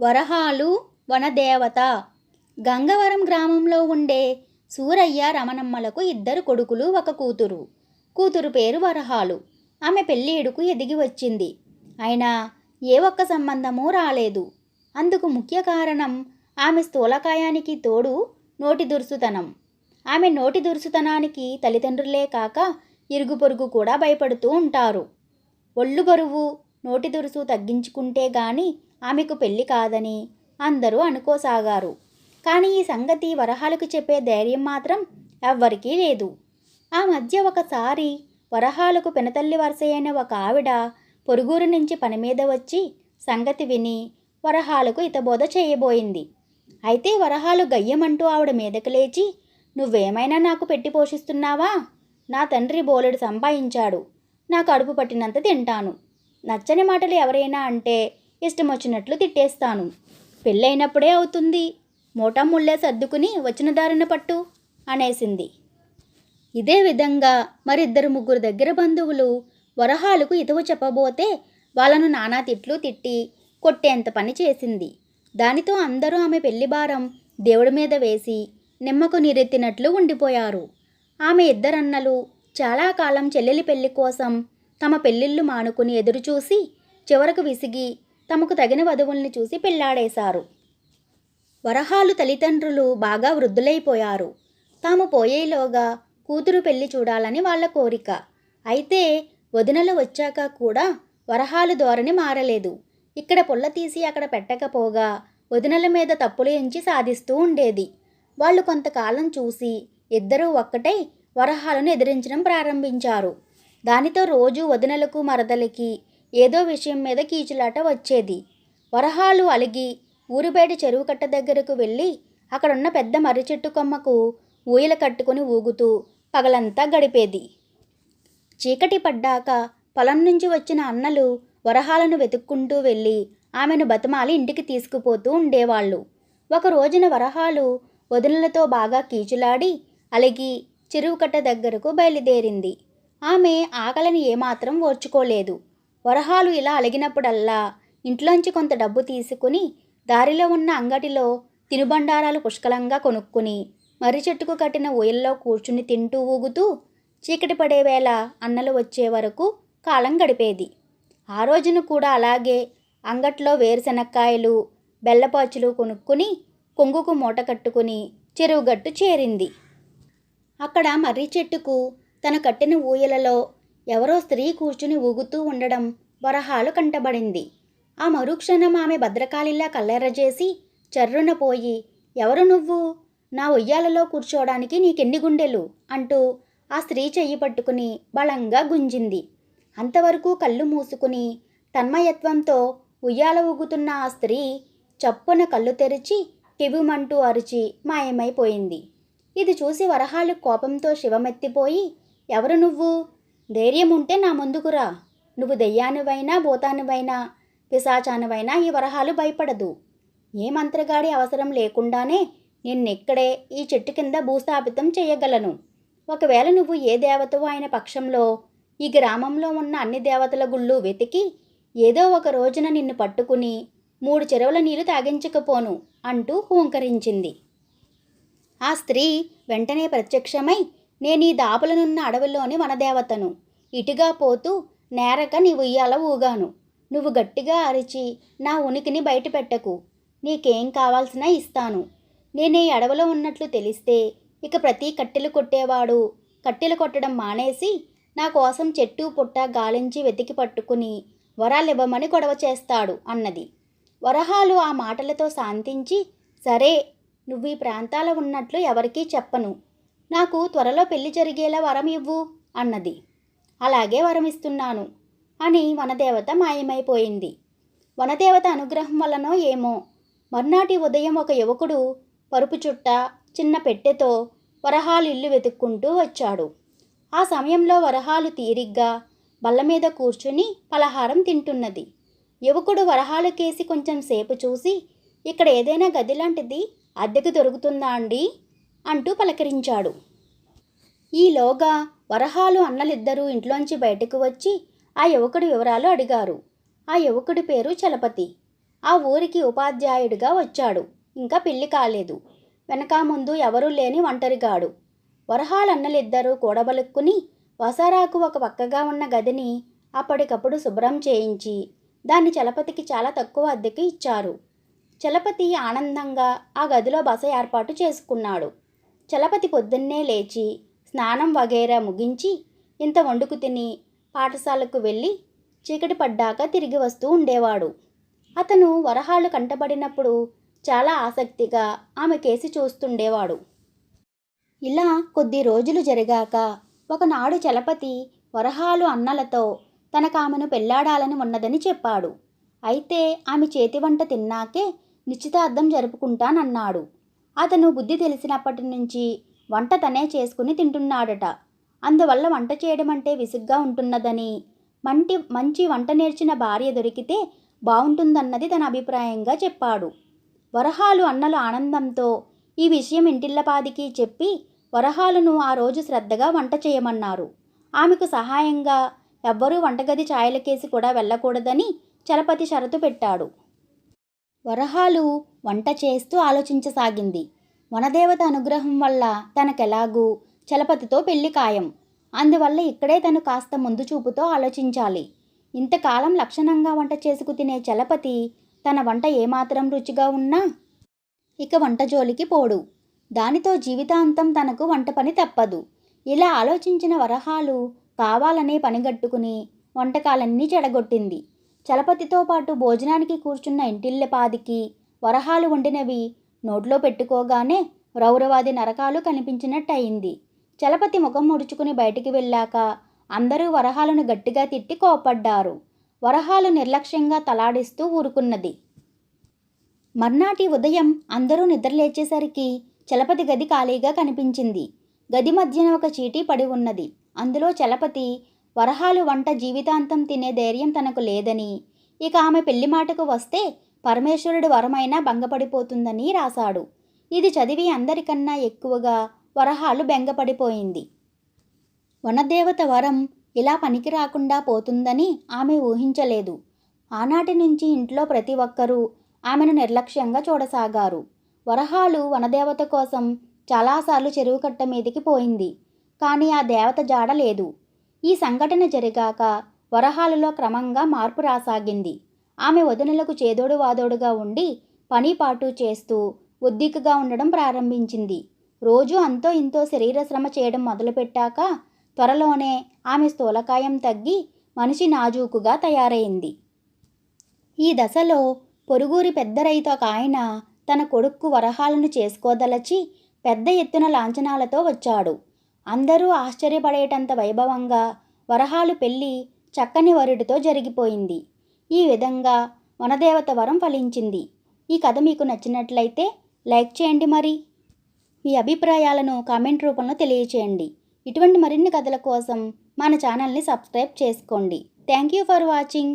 వరహాలు వనదేవత. గంగవరం గ్రామంలో ఉండే సూరయ్య రమణమ్మలకు ఇద్దరు కొడుకులు ఒక కూతురు. కూతురు పేరు వరహాలు. ఆమె పెళ్ళేడుకు ఎదిగి వచ్చింది. అయినా ఏ ఒక్క సంబంధమూ రాలేదు. అందుకు ముఖ్య కారణం ఆమె స్థూలకాయానికి తోడు నోటి దుర్సుతనం. ఆమె నోటి దురుసుతనానికి తల్లిదండ్రులే కాక ఇరుగు పొరుగు కూడా భయపడుతూ ఉంటారు. ఒళ్ళు బరువు నోటి దురుసు తగ్గించుకుంటే గాని ఆమెకు పెళ్ళి కాదని అందరూ అనుకోసాగారు. కానీ ఈ సంగతి వరహాలకు చెప్పే ధైర్యం మాత్రం ఎవ్వరికీ లేదు. ఆ మధ్య ఒకసారి వరహాలకు పినతల్లి వరుస అయిన ఒక ఆవిడ పొరుగురు నుంచి పని మీద వచ్చి సంగతి విని వరహాలకు ఇతబోధ చేయబోయింది. అయితే వరహాలు గయ్యమంటూ ఆవిడ మీదకు లేచి నువ్వేమైనా నాకు పెట్టి పోషిస్తున్నావా? నా తండ్రి బోలెడు సంపాదించాడు నా కడుపు పట్టినంత తింటాను. నచ్చని మాటలు ఎవరైనా అంటే ఇష్టం వచ్చినట్లు తిట్టేస్తాను. పెళ్ళైనప్పుడే అవుతుంది. మోటా ముళ్ళే సర్దుకుని వచ్చిన దారిన పట్టు అనేసింది. ఇదే విధంగా మరిద్దరు ముగ్గురు దగ్గర బంధువులు వరహాలకు ఇతవు చెప్పబోతే వాళ్ళను నానా తిట్లు తిట్టి కొట్టేంత పని చేసింది. దానితో అందరూ ఆమె పెళ్ళి భారం దేవుడి మీద వేసి నిమ్మకు నీరెత్తినట్లు ఉండిపోయారు. ఆమె ఇద్దరన్నలు చాలా కాలం చెల్లెలి పెళ్ళి కోసం తమ పెళ్ళిళ్ళు మానుకుని ఎదురుచూసి చివరకు విసిగి తమకు తగిన వధువుల్ని చూసి పెళ్ళాడేశారు. వరహాలు తల్లిదండ్రులు బాగా వృద్ధులైపోయారు. తాము పోయేలోగా కూతురు పెళ్ళి చూడాలని వాళ్ళ కోరిక. అయితే వదినలు వచ్చాక కూడా వరహాలు ధోరణి మారలేదు. ఇక్కడ పుల్ల తీసి అక్కడ పెట్టకపోగా వదినల మీద తప్పులు ఎంచి సాధిస్తూ ఉండేది. వాళ్ళు కొంతకాలం చూసి ఇద్దరూ ఒక్కటై వరహాలను ఎదిరించడం ప్రారంభించారు. దానితో రోజు వదినలకు మరదలకి ఏదో విషయం మీద కీచులాట వచ్చేది. వరహాలు అలిగి ఊరిబయట చెరువు కట్ట దగ్గరకు వెళ్ళి అక్కడున్న పెద్ద మర్రి చెట్టు కొమ్మకు ఊయల కట్టుకుని ఊగుతూ పగలంతా గడిపేది. చీకటి పడ్డాక పొలం నుంచి వచ్చిన అన్నలు వరహాలను వెతుక్కుంటూ వెళ్ళి ఆమెను బతిమాలి ఇంటికి తీసుకుపోతూ ఉండేవాళ్ళు. ఒక రోజున వరహాలు వదినలతో బాగా కీచులాడి అలిగి చెరువుకట్ట దగ్గరకు బయలుదేరింది. ఆమె ఆకలిని ఏమాత్రం ఓర్చుకోలేదు. వరహాలు ఇలా అలిగినప్పుడల్లా ఇంట్లోంచి కొంత డబ్బు తీసుకుని దారిలో ఉన్న అంగడిలో తినుబండారాలు పుష్కలంగా కొనుక్కుని మర్రి చెట్టుకు కట్టిన ఊయల్లో కూర్చుని తింటూ ఊగుతూ చీకటి పడే వేళ అన్నలు వచ్చే వరకు కాలం గడిపేది. ఆ రోజున కూడా అలాగే అంగట్లో వేరుశనక్కాయలు బెల్లపాచులు కొనుక్కుని కొంగుకు మూట కట్టుకుని చెరువుగట్టు చేరింది. అక్కడ మర్రి చెట్టుకు తను కట్టిన ఊయలలో ఎవరో స్త్రీ కూర్చుని ఊగుతూ ఉండడం వరహాలు కంటబడింది. ఆ మరుక్షణం ఆమె భద్రకాళిలా కల్లెర్రజేసి చర్రున పోయి ఎవరు నువ్వు? నా ఉయ్యాలలో కూర్చోవడానికి నీకెన్ని గుండెలు? అంటూ ఆ స్త్రీ చెయ్యి పట్టుకుని బలంగా గుంజింది. అంతవరకు కళ్ళు మూసుకుని తన్మయత్వంతో ఉయ్యాల ఊగుతున్న ఆ స్త్రీ చప్పున కళ్ళు తెరిచి కివిమంటూ అరిచి మాయమైపోయింది. ఇది చూసి వరహాలు కోపంతో శివమెత్తిపోయి ఎవరు నువ్వు? ధైర్యం ఉంటే నా ముందుకురా నువ్వు దెయ్యానివైనా భూతానివైనా పిశాచానివైనా ఈ వరహాలు భయపడదు. ఏ మంత్రగాడి అవసరం లేకుండానే నిన్నెక్కడే ఈ చెట్టు కింద భూస్థాపితం చేయగలను. ఒకవేళ నువ్వు ఏ దేవతవో అయిన పక్షంలో ఈ గ్రామంలో ఉన్న అన్ని దేవతల గుళ్ళు వెతికి ఏదో ఒక రోజున నిన్ను పట్టుకుని మూడు చెరువుల నీళ్ళు తాగించకపోను అంటూ హూంకరించింది. ఆ స్త్రీ వెంటనే ప్రత్యక్షమై నేను ఈ దాపలనున్న అడవిలోని వనదేవతను ఇటుగా పోతూ నేరక నీ ఉయ్యాల ఊగాను. నువ్వు గట్టిగా అరిచి నా ఉనికిని బయట పెట్టకు నీకేం కావాల్సినా ఇస్తాను. నేను ఈ అడవిలో ఉన్నట్లు తెలిస్తే ఇక ప్రతి కట్టెలు కొట్టేవాడు. కట్టెలు కొట్టడం మానేసి నా కోసం చెట్టు పుట్ట గాలించి వెతికి పట్టుకుని వరాలివ్వమని గొడవ చేస్తాడు అన్నది. వరహాలు ఆ మాటలతో శాంతించి సరే నువ్వు ఈ ప్రాంతాల ఉన్నట్లు ఎవరికీ చెప్పను. నాకు త్వరలో పెళ్ళి జరిగేలా వరం ఇవ్వు అన్నది. అలాగే వరం ఇస్తున్నాను అని వనదేవత మాయమైపోయింది. వనదేవత అనుగ్రహం వలనో ఏమో. మర్నాటి ఉదయం ఒక యువకుడు పరుపు చుట్ట చిన్న పెట్టెతో వరహాలు ఇల్లు వెతుక్కుంటూ వచ్చాడు. ఆ సమయంలో వరహాలు తీరిగ్గా బల్ల మీద కూర్చుని పలహారం తింటున్నది. యువకుడు వరహాలు కేసి కొంచెం సేపు చూసి ఇక్కడ ఏదైనా గది లాంటిది అద్దెకు దొరుకుతుందా అండి? అంటూ పలకరించాడు. ఈలోగా వరహాలు అన్నలిద్దరూ ఇంట్లోంచి బయటకు వచ్చి ఆ యువకుడి వివరాలు అడిగారు. ఆ యువకుడి పేరు చలపతి. ఆ ఊరికి ఉపాధ్యాయుడిగా వచ్చాడు. ఇంకా పెళ్ళి కాలేదు. వెనక ముందు ఎవరూ లేని ఒంటరిగాడు. వరహాలన్నలిద్దరూ కూడబలుక్కుని వసారాకు ఒక పక్కగా ఉన్న గదిని అప్పటికప్పుడు శుభ్రం చేయించి దాన్ని చలపతికి చాలా తక్కువ అద్దెకి ఇచ్చారు. చలపతి ఆనందంగా ఆ గదిలో బస ఏర్పాటు చేసుకున్నాడు. చలపతి పొద్దున్నే లేచి స్నానం వగైరా ముగించి ఇంత వండుకు తిని పాఠశాలకు వెళ్ళి చీకటి పడ్డాక తిరిగి వస్తూ ఉండేవాడు. అతను వరహాలు కంటబడినప్పుడు చాలా ఆసక్తిగా ఆమె కేసి చూస్తుండేవాడు. ఇలా కొద్ది రోజులు జరిగాక ఒకనాడు చలపతి వరహాలు అన్నలతో తనకు ఆమెను పెళ్ళాడాలని ఉన్నదని చెప్పాడు. అయితే ఆమె చేతి వంట తిన్నాకే నిశ్చితార్థం జరుపుకుంటానన్నాడు. అతను బుద్ధి తెలిసినప్పటి నుంచి వంట తనే చేసుకుని తింటున్నాడట. అందువల్ల వంట చేయడం అంటే విసుగ్గా ఉంటున్నదని మంటి మంచి వంట నేర్చిన భార్య దొరికితే బాగుంటుందన్నది తన అభిప్రాయంగా చెప్పాడు. వరహాలు అన్నలు ఆనందంతో ఈ విషయం ఇంటిల్లపాదికి చెప్పి వరహాలను ఆ రోజు శ్రద్ధగా వంట చేయమన్నారు. ఆమెకు సహాయంగా ఎవ్వరూ వంటగది ఛాయలకేసి కూడా వెళ్ళకూడదని చలపతి షరతు పెట్టాడు. వరహాలు వంట చేస్తూ ఆలోచించసాగింది. వనదేవత అనుగ్రహం వల్ల తనకెలాగూ చలపతితో పెళ్ళి ఖాయం. అందువల్ల ఇక్కడే తను కాస్త ముందు చూపుతో ఆలోచించాలి. ఇంతకాలం లక్షణంగా వంట చేసుకు తినే చలపతి తన వంట ఏమాత్రం రుచిగా ఉన్నా ఇక వంట జోలికి పోడు. దానితో జీవితాంతం తనకు వంట పని తప్పదు. ఇలా ఆలోచించిన వరహాలు కావాలనే పనిగట్టుకుని వంటకాలన్నీ చెడగొట్టింది. చలపతితో పాటు భోజనానికి కూర్చున్న ఇంటిల్లపాదికి వరహాలు వండినవి నోట్లో పెట్టుకోగానే రౌరవాది నరకాలు కనిపించినట్టయింది. చలపతి ముఖం ముడుచుకుని బయటికి వెళ్ళాక అందరూ వరహాలను గట్టిగా తిట్టి కోపడ్డారు వరహాలు నిర్లక్ష్యంగా తలాడిస్తూ ఊరుకున్నది. మర్నాటి ఉదయం అందరూ నిద్రలేచేసరికి చలపతి గది ఖాళీగా కనిపించింది. గది మధ్యన ఒక చీటీ పడి ఉన్నది. అందులో చలపతి వరహాలు వంట జీవితాంతం తినే ధైర్యం తనకు లేదని. ఇక ఆమె పెళ్ళి మాటకు వస్తే పరమేశ్వరుడి వరమైనా భంగపడిపోతుందని రాశాడు. ఇది చదివి అందరికన్నా ఎక్కువగా వరహాలు బెంగపడిపోయింది. వనదేవత వరం ఇలా పనికి రాకుండా పోతుందని ఆమె ఊహించలేదు. ఆనాటి నుంచి ఇంట్లో ప్రతి ఒక్కరూ ఆమెను నిర్లక్ష్యంగా చూడసాగారు. వరహాలు వనదేవత కోసం చాలాసార్లు చెరువు కట్ట మీదికి పోయింది. కానీ ఆ దేవత జాడ లేదు. ఈ సంఘటన జరిగాక వరహాలలో క్రమంగా మార్పు రాసాగింది. ఆమె వదినలకు చేదోడు వాదోడుగా ఉండి పనిపాటు చేస్తూ ఉద్దికగా ఉండడం ప్రారంభించింది. రోజు అంతో ఇంతో శరీర శ్రమ చేయడం మొదలుపెట్టాక త్వరలోనే ఆమె స్థూలకాయం తగ్గి మనిషి నాజూకుగా తయారైంది. ఈ దశలో పొరుగురి పెద్ద రైతు ఒక ఆయన తన కొడుక్కు వరహాలను చేసుకోదలచి పెద్ద ఎత్తున లాంఛనాలతో వచ్చాడు. అందరూ ఆశ్చర్యపడేటంత వైభవంగా వరహాలు పెళ్ళి చక్కని వరుడితో జరిగిపోయింది. ఈ విధంగా వనదేవత వరం ఫలించింది. ఈ కథ మీకు నచ్చినట్లయితే లైక్ చేయండి మరి. మీ అభిప్రాయాలను కామెంట్ రూపంలో తెలియచేయండి. ఇటువంటి మరిన్ని కథల కోసం మన ఛానల్ని సబ్స్క్రైబ్ చేసుకోండి. Thank you for watching.